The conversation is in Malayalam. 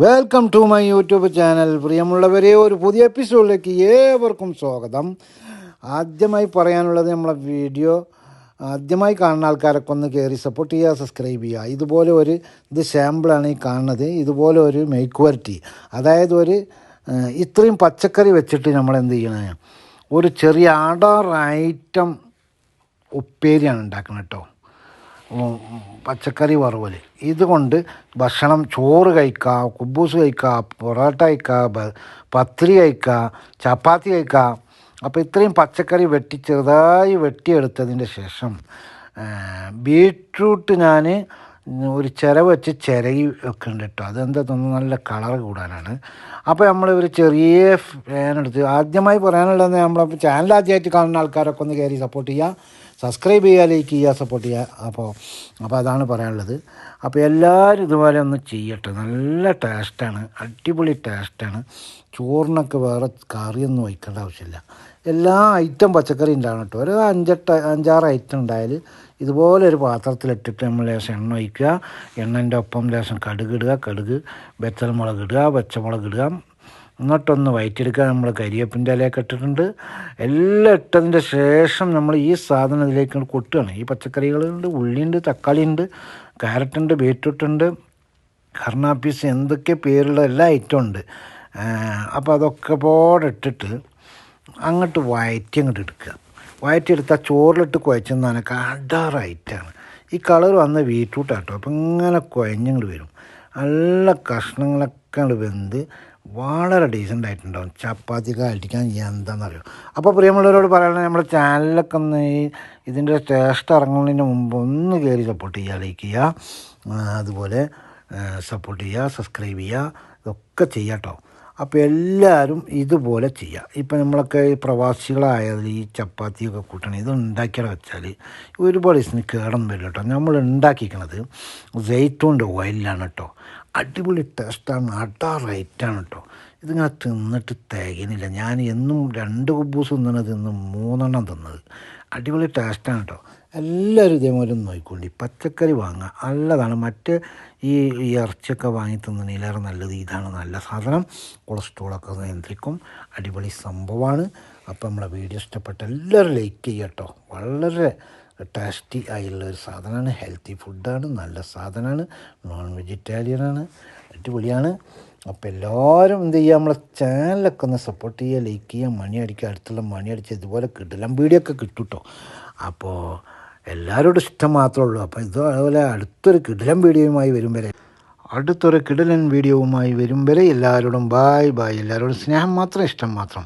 Welcome to my YouTube channel പ്രിയമുള്ളവരെ ഒരു പുതിയ എപ്പിസോഡിലേക്ക് ഏവർക്കും സ്വാഗതം. ആദ്യമായി പറയാനുള്ളത് നമ്മളെ വീഡിയോ ആദ്യമായി കാണുന്ന ആൾക്കാരൊക്കെ ഒന്ന് കയറി സപ്പോർട്ട് ചെയ്യുക സബ്സ്ക്രൈബ് ചെയ്യുക. ഇതുപോലെ ഒരു ഇത് സാമ്പിളാണ് ഈ കാണുന്നത്. ഇതുപോലെ ഒരു മെയ്ക്കുവരട്ടി അതായത് ഒരു ഇത്രയും പച്ചക്കറി വെച്ചിട്ട് നമ്മൾ എന്ത് ചെയ്യണേ? ഒരു ചെറിയ ആഡാർ ഐറ്റം ഉപ്പേരിയാണ് ഉണ്ടാക്കുന്നത് കേട്ടോ പച്ചക്കറി വറവൽ ഇതുകൊണ്ട് ഭക്ഷണം ചോറ് കഴിക്കുക കുബൂസ് കഴിക്കുക പൊറോട്ട കഴിക്കുക പത്രി കഴിക്കുക ചപ്പാത്തി കഴിക്കുക അപ്പോൾ ഇത്രയും പച്ചക്കറി വെട്ടി ചെറുതായി വെട്ടിയെടുത്തതിന്റെ ശേഷം ബീട്രൂട്ട് ഞാൻ ഒരു ചിര വെച്ച് ചിരകി വെക്കുന്നുണ്ട് കേട്ടോ. അതെന്താ തോന്നുന്നു? നല്ല കളർ കൂടാനാണ്. അപ്പോൾ നമ്മൾ ഒരു ചെറിയ ഫാനെടുത്ത് ആദ്യമായി പറയാനുള്ളത് നമ്മളപ്പോൾ ചാനൽ ആദ്യമായിട്ട് കാണുന്ന ആൾക്കാരൊക്കെ ഒന്ന് കയറി സപ്പോർട്ട് ചെയ്യുക സബ്സ്ക്രൈബ് ചെയ്യുക ലൈക്ക് ചെയ്യുക സപ്പോർട്ട് ചെയ്യുക അപ്പോൾ അപ്പോൾ അതാണ് പറയാനുള്ളത്. അപ്പോൾ എല്ലാവരും ഇതുപോലെ ഒന്ന് ചെയ്യട്ടെ. നല്ല ടേസ്റ്റാണ് അടിപൊളി ടേസ്റ്റാണ് ചോറിനൊക്കെ വേറെ കറിയൊന്നും വയ്ക്കേണ്ട ആവശ്യമില്ല. എല്ലാ ഐറ്റം പച്ചക്കറി ഉണ്ടാകണം കേട്ടോ. ഒരു അഞ്ചെട്ട് അഞ്ചാറ് ഐറ്റം ഉണ്ടായാൽ ഇതുപോലെ ഒരു പാത്രത്തിലിട്ടിട്ട് നമ്മൾ ലേശം എണ്ണ ഒഴിക്കുക. എണ്ണന്റെ ഒപ്പം ലേശം കടുക് ഇടുക. കടുക് വെച്ചൽ മുളക് ഇടുക. പച്ചമുളക് ഇടുക. എന്നിട്ടൊന്ന് വയറ്റിയെടുക്കുക. നമ്മൾ കരിയപ്പിന്റെ ഇലയൊക്കെ ഇട്ടിട്ടുണ്ട്. എല്ലാം ഇട്ടതിന്റെ ശേഷം നമ്മൾ ഈ സാധനം ഇതിലേക്ക് കൊട്ടുകയാണ്. ഈ പച്ചക്കറികളുണ്ട് ഉള്ളിയുണ്ട് തക്കാളിയുണ്ട് ക്യാരറ്റുണ്ട് ബീറ്റ്റൂട്ടുണ്ട് കർണാപ്പീസ് എന്തൊക്കെ പേരുള്ള എല്ലാ ഐറ്റം ഉണ്ട്. അപ്പോൾ അതൊക്കെ പോടെ ഇട്ടിട്ട് അങ്ങോട്ട് വയറ്റി അങ്ങോട്ട് എടുക്കുക. വയറ്റിയെടുത്താൽ ചോറിലിട്ട് കുഴച്ചെന്നാണ് കടാറായിട്ടാണ് ഈ കളർ വന്ന ബീറ്റ്റൂട്ടാട്ടോ. അപ്പം ഇങ്ങനെ കുഴഞ്ഞങ്ങോട്ട് വരും. നല്ല കഷ്ണങ്ങളൊക്കെ വെന്ത് വളരെ ഡീസന്റ് ആയിട്ടുണ്ടാവും ചപ്പാത്തിക്ക് അടിക്കാൻ എന്താണെന്നറിയോ അപ്പോൾ പ്രിയമുള്ളവരോട് പറയണത് നമ്മുടെ ചാനലിലൊക്കെ ഒന്ന് ഈ ഇതിന്റെ ടേസ്റ്റ് ഇറങ്ങുന്നതിന് മുമ്പ് ഒന്ന് കയറി സപ്പോർട്ട് ചെയ്യുക ലൈക്ക് ചെയ്യുക അതുപോലെ സപ്പോർട്ട് ചെയ്യുക സബ്സ്ക്രൈബ് ചെയ്യുക ഇതൊക്കെ ചെയ്യാം കേട്ടോ അപ്പോൾ എല്ലാവരും ഇതുപോലെ ചെയ്യുക. ഇപ്പം നമ്മളൊക്കെ ഈ പ്രവാസികളായാൽ ഈ ചപ്പാത്തിയൊക്കെ കൂട്ടണം ഇത് ഉണ്ടാക്കിയാൽ വെച്ചാൽ ഒരുപാട് ദിവസത്തിന് കേടൊന്നും വരില്ല കേട്ടോ നമ്മൾ ഉണ്ടാക്കിക്കണത് ജെയ്റ്റോന്റെ ഓയിലാണ് കേട്ടോ അടിപൊളി ടേസ്റ്റാണ്. അടാ റൈറ്റാണ് കേട്ടോ ഇതിങ്ങനെ തിന്നിട്ട് തികയുന്നില്ല. ഞാൻ എന്നും രണ്ട് കുബൂസ് തിന്നണത് ഇന്ന് മൂന്നെണ്ണം തിന്നത്. അടിപൊളി ടേസ്റ്റാണ് കേട്ടോ എല്ലാവരും ഇതേപോലെ നോക്കിക്കൊണ്ടി. പച്ചക്കറി വാങ്ങുക. നല്ലതാണ്. മറ്റ് ഈ ഇറച്ചിയൊക്കെ വാങ്ങി തിന്നണേലേറെ നല്ലത് ഇതാണ്. നല്ല സാധനം. കൊളസ്ട്രോളൊക്കെ നിയന്ത്രിക്കും. അടിപൊളി സംഭവമാണ് അപ്പോൾ നമ്മളെ വീഡിയോ ഇഷ്ടപ്പെട്ട എല്ലാവരും ലൈക്ക് ചെയ്യട്ടോ വളരെ ടേസ്റ്റി ആയുള്ള ഒരു സാധനമാണ്. ഹെൽത്തി ഫുഡാണ് നല്ല സാധനമാണ്. നോൺ വെജിറ്റേറിയനാണ് അടിപൊളിയാണ്. അപ്പോൾ എല്ലാവരും എന്ത് ചെയ്യുക? നമ്മളെ ചാനലൊക്കെ ഒന്ന് സപ്പോർട്ട് ചെയ്യുക. ലൈക്ക് ചെയ്യുക. മണി അടിക്കുക. അടുത്തുള്ള മണി അടിച്ച് ഇതുപോലെ കിട്ടില്ല വീഡിയോ ഒക്കെ കിട്ടും കേട്ടോ അപ്പോൾ എല്ലാവരോടും ഇഷ്ടം മാത്രമേ ഉള്ളൂ. അപ്പോൾ ഇത് അതുപോലെ അടുത്തൊരു കിടിലൻ വീഡിയോയുമായി വരും വരെ. അടുത്തൊരു കിടിലൻ വീഡിയോവുമായി വരും വരെ എല്ലാവരോടും ബായ് ബായ് എല്ലാവരോടും സ്നേഹം മാത്രം ഇഷ്ടം മാത്രം.